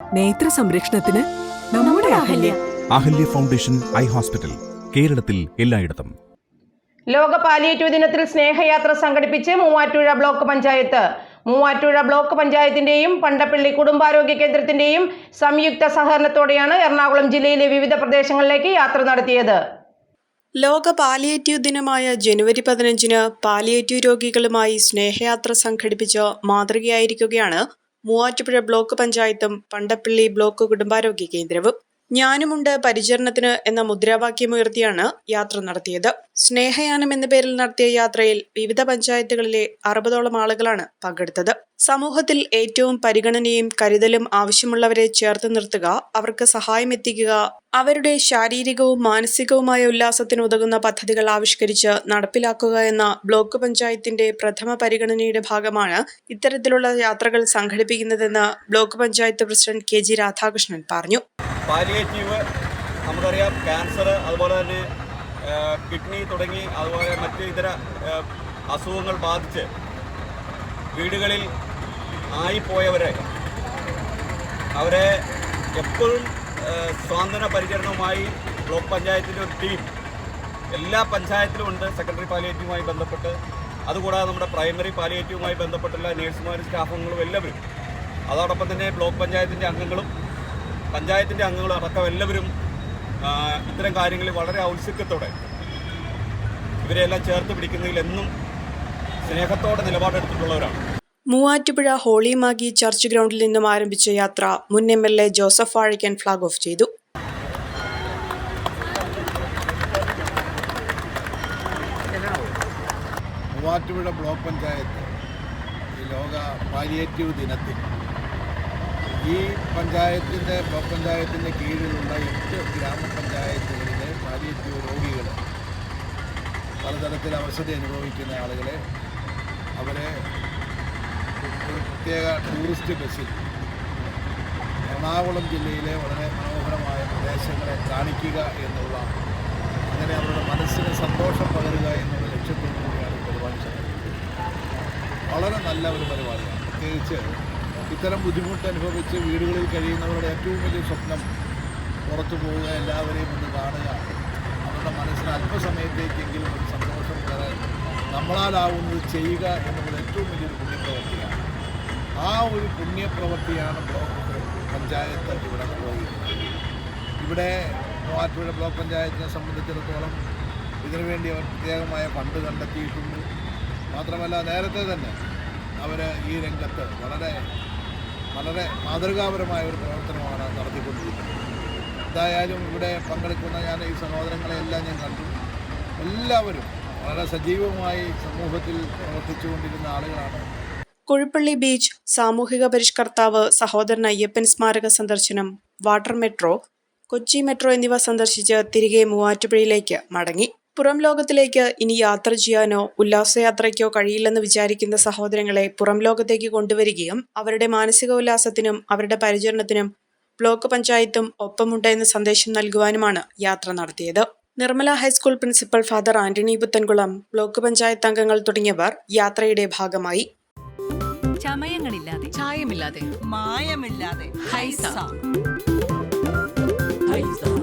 നേത്ര സംരക്ഷണത്തിന് നമ്മുടെ Ahalya. Ahalya foundation eye hospital കേരളത്തിൽ എല്ലായിടത്തും. ലോക പാലിയേറ്റീവ് ദിനത്തിൽ സ്നേഹയാത്ര സംഘടിപ്പിച്ച് മൂവാറ്റുപുഴ ബ്ലോക്ക് പഞ്ചായത്ത്. മൂവാറ്റുപുഴ ബ്ലോക്ക് പഞ്ചായത്തിന്റെയും പണ്ടപ്പള്ളി കുടുംബാരോഗ്യ കേന്ദ്രത്തിന്റെയും സംയുക്ത സഹകരണത്തോടെയാണ് എറണാകുളം ജില്ലയിലെ വിവിധ പ്രദേശങ്ങളിലേക്ക് യാത്ര നടത്തിയത്. ലോക പാലിയേറ്റീവ് ദിനമായ ജനുവരി പതിനഞ്ചിന് പാലിയേറ്റീവ് രോഗികളുമായി സ്നേഹയാത്ര സംഘടിപ്പിച്ച് മാതൃകയായിരിക്കുകയാണ് മൂവാറ്റുപുഴ ബ്ലോക്ക് പഞ്ചായത്തും പണ്ടപ്പള്ളി ബ്ലോക്ക് കുടുംബാരോഗ്യ കേന്ദ്രവും ഞാനുമുണ്ട് പരിചരണത്തിന് എന്ന മുദ്രാവാക്യമുയർത്തിയാണ് യാത്ര നടത്തിയത്. സ്നേഹയാനം എന്ന പേരിൽ നടത്തിയ യാത്രയിൽ വിവിധ പഞ്ചായത്തുകളിലെ അറുപതോളം ആളുകളാണ് പങ്കെടുത്തത്. സമൂഹത്തിൽ ഏറ്റവും പരിഗണനയും കരുതലും ആവശ്യമുള്ളവരെ ചേർത്ത് നിർത്തുക അവർക്ക് സഹായം എത്തിക്കുക അവരുടെ ശാരീരികവും മാനസികവുമായ ഉല്ലാസത്തിന് ഉതകുന്ന പദ്ധതികൾ ആവിഷ്കരിച്ച് നടപ്പിലാക്കുക എന്ന ബ്ലോക്ക് പഞ്ചായത്തിന്റെ പ്രഥമ പരിഗണനയുടെ ഭാഗമാണ് ഇത്തരത്തിലുള്ള യാത്രകൾ സംഘടിപ്പിക്കുന്നതെന്ന് block panchayat president K G Radhakrishnan പറഞ്ഞു. പാലിയേറ്റീവ് നമുക്കറിയാം ക്യാൻസർ അതുപോലെ തന്നെ കിഡ്നി തുടങ്ങി അതുപോലെ മറ്റ് ഇതര അസുഖങ്ങൾ ബാധിച്ച് വീടുകളിൽ ആയിപ്പോയവരെ അവരെ എപ്പോഴും സ്വാതന്ത്ര്യ പരിചരണവുമായി ബ്ലോക്ക് പഞ്ചായത്തിന്റെ ഒരു ടീം എല്ലാ പഞ്ചായത്തിലും ഉണ്ട് സെക്കൻഡറി പാലിയേറ്റീവുമായി ബന്ധപ്പെട്ട്. അതുകൂടാതെ നമ്മുടെ പ്രൈമറി പാലിയേറ്റീവുമായി ബന്ധപ്പെട്ടുള്ള നേഴ്സുമാരും സ്റ്റാഫുകളും എല്ലാവരും. അതോടൊപ്പം തന്നെ ബ്ലോക്ക് പഞ്ചായത്തിന്റെ അംഗങ്ങളും പഞ്ചായത്തിന്റെ അംഗങ്ങളും അടക്കം എല്ലാവരും ഇത്തരം കാര്യങ്ങളിൽ വളരെ ഔത്സുക്യത്തോടെ ഇവരെല്ലാം ചേർത്ത് പിടിക്കുന്നതിൽ എന്നും സ്നേഹത്തോടെ നിലപാടെടുത്തിട്ടുള്ളവരാണ്. മൂവാറ്റുപുഴ ഹോളി മാഗി ചർച്ച് ഗ്രൗണ്ടിൽ നിന്നും ആരംഭിച്ച യാത്ര മുൻ M L A Joseph Vazhakkan flag off ചെയ്തു. മൂവാറ്റുപുഴ ബ്ലോക്ക് പഞ്ചായത്ത് ഈ ലോക പാലിയേറ്റീവ് ദിനത്തിൽ ഈ പഞ്ചായത്തിന്റെ പഞ്ചായത്തിന്റെ കീഴിലുള്ള എട്ട് ഗ്രാമപഞ്ചായത്തുകളിലെ പാലിയേറ്റീവ് രോഗികൾ പലതരത്തിൽ അവശത അനുഭവിക്കുന്ന ആളുകളെ അവരെ പ്രത്യേക ടൂറിസ്റ്റ് ബസ്സിൽ എറണാകുളം ജില്ലയിലെ വളരെ മനോഹരമായ പ്രദേശങ്ങളെ കാണിക്കുക എന്നുള്ള അങ്ങനെ അവരുടെ മനസ്സിന് സന്തോഷം പകരുക എന്നുള്ള ലക്ഷ്യത്തോടു കൂടിയാണ് പരിപാടി വളരെ നല്ല ഒരു പരിപാടിയാണ്. പ്രത്യേകിച്ച് ഇത്തരം ബുദ്ധിമുട്ട് അനുഭവിച്ച് വീടുകളിൽ കഴിയുന്നവരുടെ ഏറ്റവും വലിയ സ്വപ്നം പുറത്തു പോവുക എല്ലാവരെയും ഒന്ന് കാണുക. അവരുടെ മനസ്സിന് അല്പസമയത്തേക്കെങ്കിലും ഒരു സന്തോഷം തരാൻ നമ്മളാലാവുന്നത് ചെയ്യുക എന്നുള്ളത് ഏറ്റവും വലിയൊരു പുണ്യപ്രവൃത്തിയാണ്. ആ ഒരു പുണ്യപ്രവൃത്തിയാണ് ബ്ലോക്ക് പഞ്ചായത്ത് ഇവിടെ നിർവഹിക്കുന്നത്. ഇവിടെ മൂവാറ്റുപുഴ ബ്ലോക്ക് പഞ്ചായത്തിനെ സംബന്ധിച്ചിടത്തോളം ഇതിനുവേണ്ടി അവർ പ്രത്യേകമായ ഫണ്ട് കണ്ടെത്തിയിട്ടുണ്ട്. മാത്രമല്ല നേരത്തെ തന്നെ അവർ ഈ രംഗത്ത് വളരെ വളരെ മാതൃകാപരമായ ഒരു പ്രവർത്തനമാണ് നടത്തിക്കൊണ്ടിരിക്കുന്നത്. എന്തായാലും ഇവിടെ പങ്കെടുക്കുന്ന ഞാൻ ഈ സഹോദരങ്ങളെയെല്ലാം ഞാൻ കണ്ടു. എല്ലാവരും വളരെ സജീവമായി സമൂഹത്തിൽ പ്രവർത്തിച്ചുകൊണ്ടിരുന്ന ആളുകളാണ്. കുഴിപ്പള്ളി ബീച്ച് സാമൂഹിക പരിഷ്കർത്താവ് സഹോദരൻ അയ്യപ്പൻ സ്മാരക സന്ദർശനം വാട്ടർ മെട്രോ കൊച്ചി മെട്രോ എന്നിവ സന്ദർശിച്ച് തിരികെ മൂവാറ്റുപുഴയിലേക്ക് മടങ്ങി. പുറം ലോകത്തിലേക്ക് ഇനി യാത്ര ചെയ്യാനോ ഉല്ലാസയാത്രയ്ക്കോ കഴിയില്ലെന്ന് വിചാരിക്കുന്ന സഹോദരങ്ങളെ പുറം ലോകത്തേക്ക് കൊണ്ടുവരികയും അവരുടെ മാനസിക ഉല്ലാസത്തിനും അവരുടെ പരിചരണത്തിനും ബ്ലോക്ക് പഞ്ചായത്തും ഒപ്പമുണ്ട് എന്ന സന്ദേശം നൽകുവാനുമാണ് യാത്ര നടത്തിയത്. Nirmala high school principal Father Antony Puthenkulam block panchayat അംഗങ്ങൾ തുടങ്ങിയവർ യാത്രയുടെ ഭാഗമായി. ചമയങ്ങളില്ലാതെ ചായമില്ലാതെ മായമില്ലാതെ ഹൈസ. ഹൈസ.